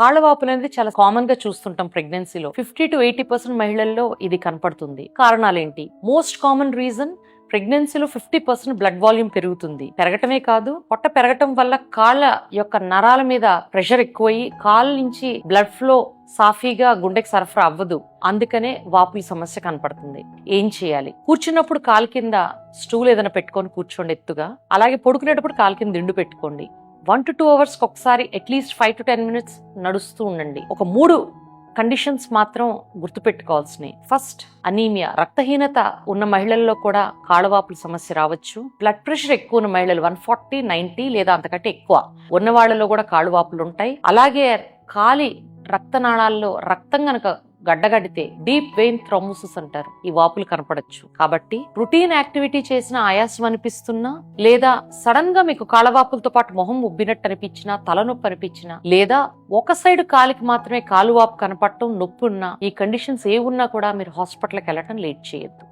కాళ్ళవాపులు అనేది చాలా కామన్గా చూస్తుంటాం ప్రెగ్నెన్సీలో ఫిఫ్టీ టు ఎయిటీ పర్సెంట్ మహిళల్లో ఇది కనపడుతుంది. కారణాలు ఏంటి మోస్ట్ కామన్ రీజన్ ప్రెగ్నెన్సీలో ఫిఫ్టీ పర్సెంట్ బ్లడ్ వాల్యూమ్ పెరుగుతుంది. పెరగటమే కాదు పొట్ట పెరగటం వల్ల కాళ్ళ యొక్క నరాల మీద ప్రెషర్ ఎక్కువయ్యి కాళ్ళ నుంచి బ్లడ్ ఫ్లో సాఫీగా గుండెకి సరఫరా అవ్వదు. అందుకనే వాపుల సమస్య కనపడుతుంది. ఏం చేయాలి? కూర్చున్నప్పుడు కాలు కింద స్టూల్ ఏదైనా పెట్టుకొని కూర్చోండి ఎత్తుగా. అలాగే పడుకునేటప్పుడు కాలు కింద దిండు పెట్టుకోండి. వన్ టు టూ అవర్స్ ఒకసారి at least five to ten minutes నడుస్తూ ఉండండి. ఒక మూడు కండిషన్స్ మాత్రం గుర్తుపెట్టుకోవాల్సినవి. ఫస్ట్ అనీమియా రక్తహీనత ఉన్న మహిళల్లో కూడా కాళ్ళవాపుల సమస్య రావచ్చు. బ్లడ్ ప్రెషర్ ఎక్కువ ఉన్న మహిళలు వన్ ఫార్టీ నైన్టీ లేదా అంతకంటే ఎక్కువ. ఉన్న వాళ్ళలో కూడా కాళ్ళవాపులు ఉంటాయి. అలాగే కాలి రక్తనాళాల్లో రక్తం కనుక గడ్డగడితే డీప్ వెయిన్ థ్రోమోసిస్ అంటారు. ఈ వాపులు కనపడచ్చు. కాబట్టి రొటీన్ యాక్టివిటీ చేసిన ఆయాసం అనిపిస్తున్నా లేదా సడన్గా మీకు కాళ్ళవాపులతో పాటు మొహం ఉబ్బినట్టు అనిపించినా తలనొప్పి అనిపించినా లేదా ఒక సైడ్ కాలికి మాత్రమే కాలువాపు కనపడటం నొప్పి ఉన్నా ఈ కండిషన్స్ ఏ ఉన్నా కూడా మీరు హాస్పిటల్కి వెళ్ళటం లేట్ చేయొద్దు.